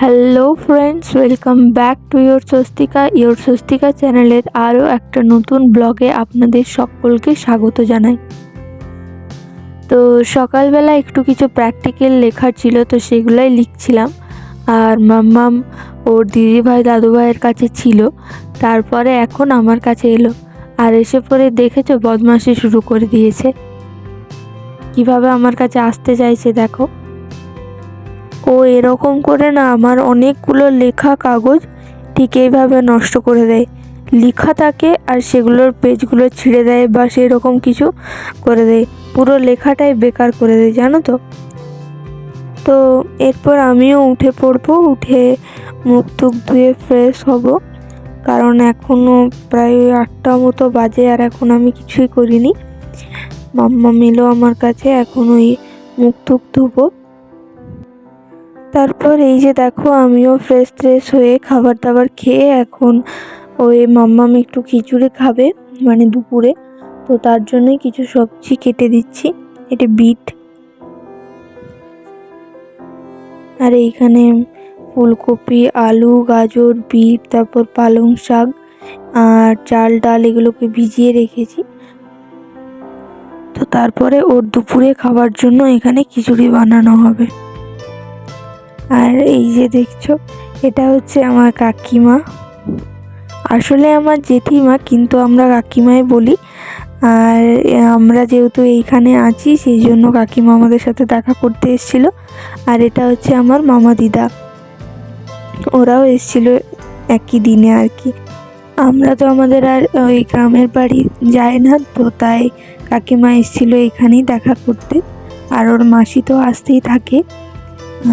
Hello friends welcome back to your Swastika your Swastika চ্যানেলের আরও একটা নতুন ব্লগে আপনাদের সকলকে স্বাগত জানাই। তো সকালবেলা একটু কিছু প্র্যাকটিক্যাল লেখার ছিল, তো সেগুলোই লিখছিলাম। আর মাম্মাম ওর দিদিভাই দাদুভাইয়ের কাছে ছিল। তারপরে এখন আমার কাছে এলো। আর এসে পরে দেখেছ, বদমাশি শুরু করে দিয়েছে। কীভাবে আমার কাছে আসতে চাইছে, দেখো। ও এরকম করে না, আমার অনেকগুলো লেখা কাগজ ঠিক এইভাবে নষ্ট করে দেয়। লেখা থাকে আর সেগুলোর পেজগুলো ছিঁড়ে দেয় বা সেই রকম কিছু করে দেয়। পুরো লেখাটাই বেকার করে দেয়, জানো তো? তো এরপর আমিও উঠে পড়ব, উঠে মুখ টুক ধুয়ে ফ্রেশ হব। কারণ এখনও প্রায় আটটা মতো বাজে আর এখন আমি কিছুই করিনি। মাম্মা মিলো আমার কাছে এখন ওই মুখ টুক ধুবো। তারপর এই যে দেখো, আমিও ফ্রেশ ট্রেশ হয়ে খাবার দাবার খেয়ে এখন ওই মাম্মাম একটু খিচুড়ি খাবে মানে দুপুরে। তো তার জন্যই কিছু সবজি কেটে দিচ্ছি, এটা বিট। আর এইখানে ফুলকপি, আলু, গাজর, বিট, তারপর পালং শাক আর চাল ডাল এগুলোকে ভিজিয়ে রেখেছি। তো তারপরে ওর দুপুরে খাবার জন্য এখানে খিচুড়ি বানানো হবে। আর এই যে দেখছ, এটা হচ্ছে আমার কাকিমা। আসলে আমার জেঠিমা কিন্তু আমরা কাকিমাই বলি, আর আমরা যেহেতু এইখানে আছি, সেই জন্য কাকিমা আমাদের সাথে দেখা করতে এসেছিল। আর এটা হচ্ছে আমার মামা দিদা। ওরাও এসেছিল একই দিনে আর কি। আমরা তো আমাদের আর ওই গ্রামের বাড়ি যাই না, তো তাই কাকিমা এসেছিল এখানেই দেখা করতে। আর ওর মাসি তো আসতেই থাকে।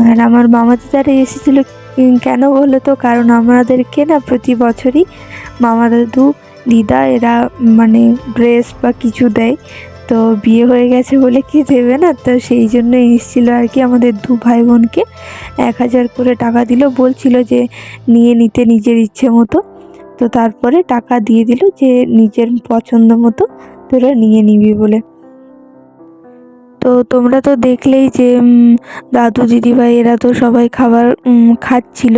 আর আমার মামা দিদারা এসেছিল কেন বলো তো? কারণ আমাদেরকে না প্রতি বছরই মামা দাদু দিদা এরা মানে ড্রেস বা কিছু দেয়। তো বিয়ে হয়ে গেছে বলে কি দেবে না? তো সেই জন্য এসেছিল আর কি আমাদের দু ভাই বোনকে এক হাজার করে টাকা দিল। বলছিল যে নিয়ে নিতে নিজের ইচ্ছে মতো। তো তারপরে টাকা দিয়ে দিল যে নিজের পছন্দ মতো তোরা নিয়ে নিবি বলে। তো তোমরা তো দেখলেই যে দাদু দিদিভাই এরা তো সবাই খাবার খাচ্ছিল।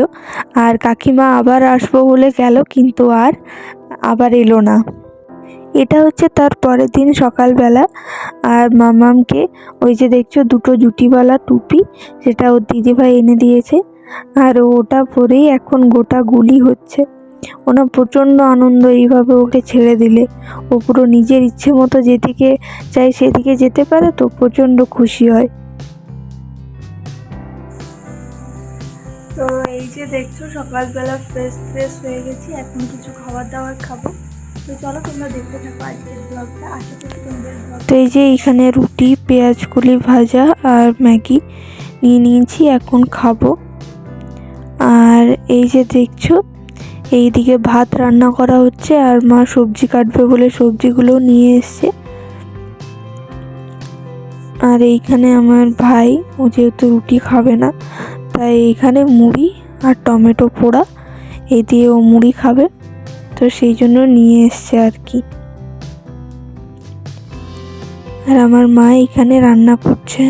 আর কাকিমা আবার আসব বলে গেল, কিন্তু আর আবার এলো না। এটা হচ্ছে তার পরের দিন সকালবেলা। আর মামামকে ওই যে দেখছ দুটো জুটিওয়ালা টুপি, সেটা ওর দিদিভাই এনে দিয়েছে। আর ওটা পরেই এখন গোটা গুলি হচ্ছে। ওনার প্রচণ্ড আনন্দ এইভাবে ওকে ছেড়ে দিলে। ও পুরো নিজের ইচ্ছে মতো যেদিকে চাই সেদিকে যেতে পারে তো প্রচণ্ড খুশি হয়। তো এই যে দেখছ সকালবেলা ফ্রেশ ফ্রেশ হয়ে গেছি এখন কিছু খাবার দাবার খাব। তো চলো তোমরা দেখতে থাকো আজকের ব্লগটা আশা করি তোমাদের তো এই যে এখানে রুটি পেঁয়াজগুলি ভাজা আর ম্যাগি নিয়ে নিয়েছি এখন খাব। আর এই যে দেখছ এইদিকে ভাত রান্না করা হচ্ছে আর মা সবজি কাটবে বলে সবজিগুলো নিয়ে এসছে। আর এইখানে আমার ভাই, ও যেহেতু রুটি খাবে না, তাই এইখানে মুড়ি আর টমেটো পোড়া, এই দিয়ে ও মুড়ি খাবে। তো সেই জন্য নিয়ে এসছে আর কি। আর আমার মা এখানে রান্না করছে।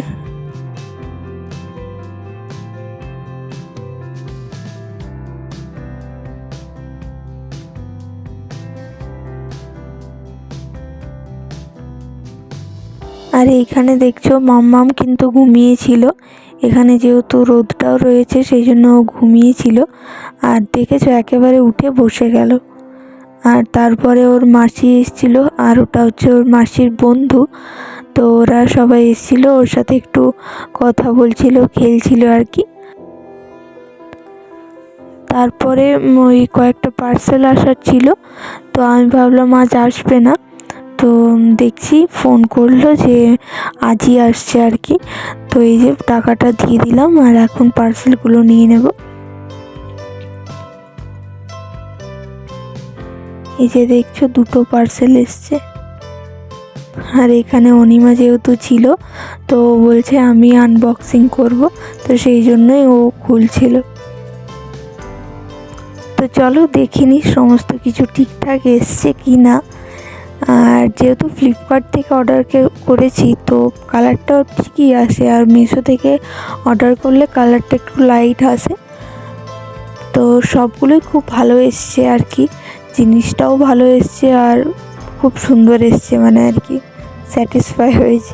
আর এইখানে দেখছ মাম্মাম কিন্তু ঘুমিয়েছিল। এখানে যেহেতু রোদটাও রয়েছে, সেই জন্য ও ঘুমিয়েছিল। আর দেখেছ, একেবারে উঠে বসে গেল। আর তারপরে ওর মাসি এসেছিল, আর ওটা হচ্ছে ওর মাসির বন্ধু। তো ওরা সবাই এসেছিল, ওর সাথে একটু কথা বলছিল, খেলছিল আর কি। তারপরে ওই কয়েকটা পার্সেল আসার ছিল। তো আমি ভাবলাম আজ আসবে না। তো দেখছি ফোন করল যে আজই আসছে আর কি। তো এই যে টাকাটা দিয়ে দিলাম আর এখন পার্সেলগুলো নিয়ে নেব। এই যে দেখছ দুটো পার্সেল এসছে। আর এখানে অনিমা যেহেতু ছিল, তো বলছে আমি আনবক্সিং করব, তো সেই জন্যই ও খুলছিল। তো চলো দেখিনি সমস্ত কিছু ঠিকঠাক এসছে কি না আর যেহেতু ফ্লিপকার্ট থেকে অর্ডার করেছি, তো কালারটাও ঠিকই আসে আর মিশো থেকে অর্ডার করলে কালারটা একটু লাইট আসে। তো সবগুলোই খুব ভালো এসছে আর কি। জিনিসটাও ভালো এসছে আর খুব সুন্দর এসছে মানে আর কি স্যাটিসফাই হয়েছি।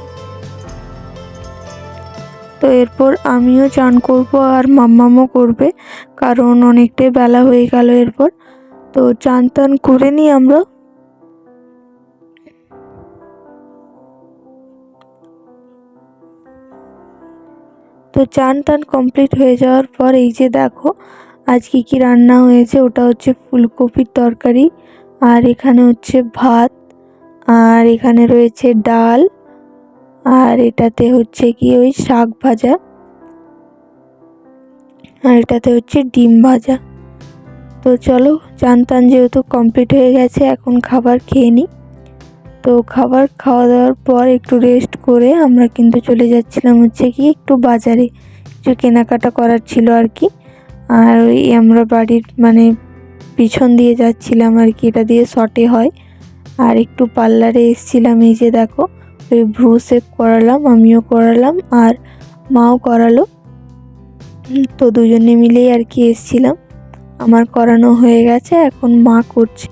তো এরপর আমিও চান করব আর মাম্মামও করবে, কারণ অনেকটাই বেলা হয়ে গেল এরপর। তো চান টান করে নিই আমরা। তো চান টান কমপ্লিট হয়ে যাওয়ার পর এই যে দেখো আজ কী কী রান্না হয়েছে? ওটা হচ্ছে ফুলকপির তরকারি, আর এখানে হচ্ছে ভাত, আর এখানে রয়েছে ডাল, আর এটাতে হচ্ছে কি ওই শাক ভাজা, আর এটাতে হচ্ছে ডিম ভাজা। তো চলো, চান টান যেহেতু কমপ্লিট হয়ে গেছে, এখন খাবার খেয়ে নিই। তো খাবার খাওয়া দাওয়ার পর একটু রেস্ট করে আমরা কিন্তু চলে যাচ্ছিলাম হচ্ছে কি একটু বাজারে। কিছু কেনাকাটা করার ছিল আর কি আর ওই আমরা বাড়ির মানে পিছন দিয়ে যাচ্ছিলাম আর কি এটা দিয়ে শর্টে হয়। আর একটু পার্লারে এসছিলাম, এই যে দেখো, ওই ভ্রু সেপ করালাম, আমিও করালাম, আর মাও করালো। তো দুজনে মিলেই আর কি এসছিলাম। আমার করানো হয়ে গেছে, এখন মা করছে।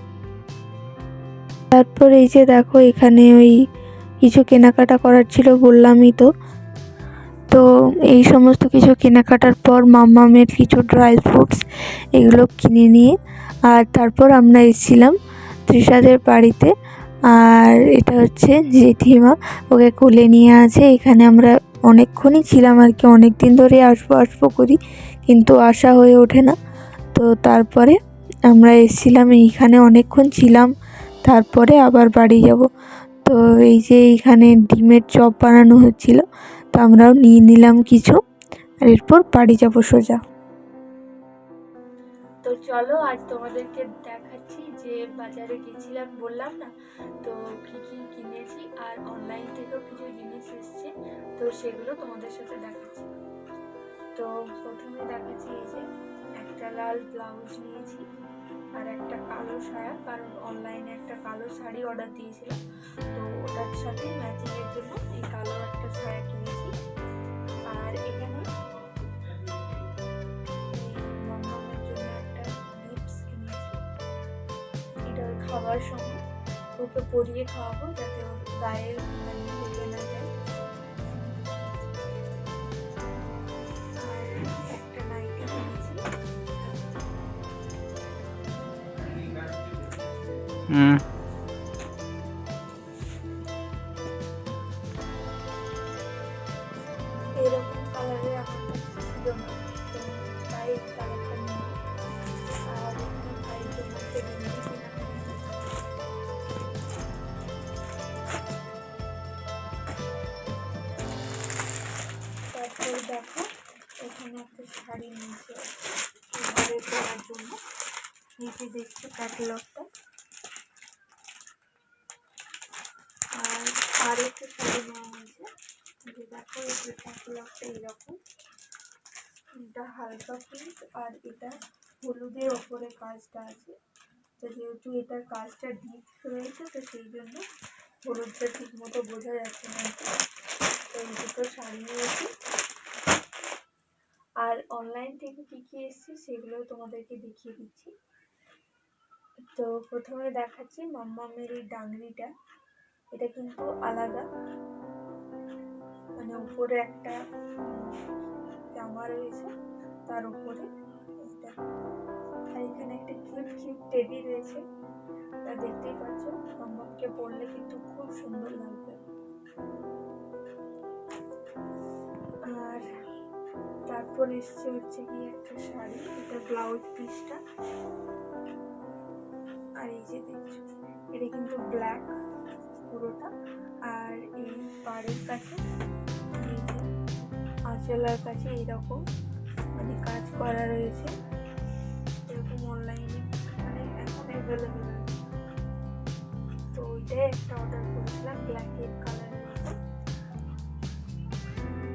তারপর এই যে দেখো, এখানে ওই কিছু কেনাকাটা করার ছিল বললামই তো। তো এই সমস্ত কিছু কেনাকাটার পর মাম্মামের কিছু ড্রাই ফ্রুটস এগুলো কিনে নিয়ে, আর তারপর আমরা এসেছিলাম তৃষাদের বাড়িতে। আর এটা হচ্ছে জেঠিমা, ওকে কোলে নিয়ে আছে। এখানে আমরা অনেকক্ষণই ছিলাম আর কি অনেক দিন ধরে আসব আসব করি, কিন্তু আসা হয়ে ওঠে না। তো তারপরে আমরা এসেছিলাম, এইখানে অনেকক্ষণ ছিলাম। তারপরে আবার বাড়ি যাব। তো এই যে এইখানে ডিমের চপ বানানো হচ্ছিল, তো আমরাও নিয়ে নিলাম কিছু আর এরপর বাড়ি যাব সোজা। তো চলো আজ তোমাদেরকে দেখাচ্ছি যে বাজারে গেছিলাম বললাম না, তো কী কী কিনেছি আর অনলাইন থেকেও কিছু জিনিস এসছে, তো সেগুলো তোমাদের সাথে দেখাচ্ছি। তো প্রথমে দেখাচ্ছি এই যে একটা লাল ব্লাউজ নিয়েছি। আর একটা কালো সায়া, কারণ অনলাইনে একটা কালো শাড়ি অর্ডার দিয়েছিলাম তো ওটার সাথে ম্যাচিংয়ের জন্য এই কালো একটা সায়া কিনেছি। আর এখানে মমমের জন্য একটা লিপস কিনেছি। এটা খাওয়ার সময়। ওকে পরিয়ে খাওয়াবো যাতে ওর গায়ে মানে তারপর দেখো এখানে একটা শাড়ি নিচে দেখছ ক্যাটালগটা আর আর একটা শাড়ি নেওয়া হয়েছে যে দেখো এই যে ক্যাটালগটা এইরকম এটা হালকা পিঙ্ক আর এটা হলুদের ওপরে কাজটা আছে। তো যেহেতু এটার কাজটা ডিপ রয়েছে, তো সেই জন্য হলুদটা ঠিক মতো বোঝা যাচ্ছে না তো এই দুটো শাড়ি নিয়েছি। আর অনলাইন থেকে কী কী এসছে সেগুলো তোমাদেরকে দেখিয়ে দিচ্ছি। তো প্রথমে দেখাচ্ছি মাম্মামের এই ডাংরিটা। এটা কিন্তু আলাদা। মানে উপরে একটা জামা রয়েছে, তার উপরে আর এখানে একটা কিউট কিউট টেডি রয়েছে, তা দেখতেই পাচ্ছ মাম্মামকে পরলে কিন্তু খুব সুন্দর লাগবে। আর তারপর এসছে হচ্ছে কি একটা শাড়ি, এটা ব্লাউজ পিসটা আর এই যে দেখছ, এটা কিন্তু ব্ল্যাক পুরোটা। আর এই পাড়ের কাছে আঁচলার কাছে এইরকম মানে কাজ করা রয়েছে। এরকম অনলাইনে মানে এখন অ্যাভেলেবেল তো ওইটাই একটা অর্ডার করেছিলাম ব্ল্যাক এগ কালার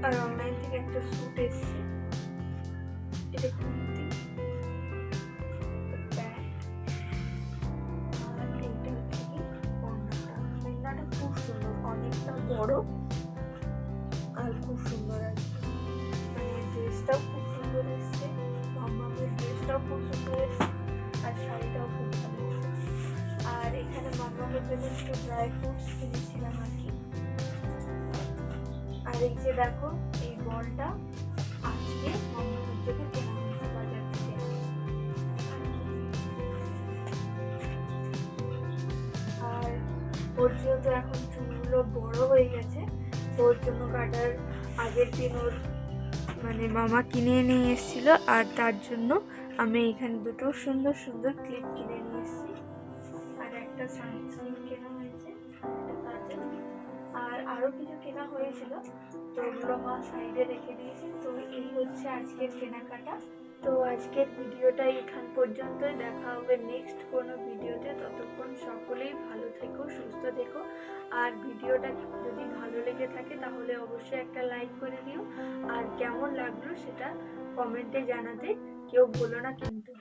আর অনলাইন থেকে একটা স্যুট এসছে। এটা কুর্তি। খুব সুন্দর আর শাড়িটাও খুব ভালো আর এখানে মামামের জন্য একটু ড্রাই ফ্রুটস কিনেছিলাম আর কি আর এই যে দেখো, এই বলটা আজকে বাজার থেকে। আর ওর যেহেতু এখন চুলগুলো বড় হয়ে গেছে তো ওর জন্য কাটার আগের দিন ওর মানে মামা কিনে নিয়ে এসেছিল, আর তার জন্য আমি এখানে দুটো সুন্দর সুন্দর ক্লিপ কিনে নিয়ে এসেছি। আর একটা সানস্ক্রিন কেনা হয়েছে আর আরও কিছু কেনা হয়েছিল, তো ওগুলো মা সাইডে রেখে দিয়েছে। তো এই হচ্ছে আজকের কেনাকাটা। তো আজকের ভিডিওটা এখান পর্যন্তই। দেখা হবে নেক্সট কোনো ভিডিওতে। ততক্ষণ সকলেই ভালো থেকো, সুস্থ থেকো। আর ভিডিওটা যদি ভালো লেগে থাকে, তাহলে অবশ্যই একটা লাইক করে দিও। আর কেমন লাগল সেটা কমেন্টে জানাতে কেউ ভুলো না কিন্তু।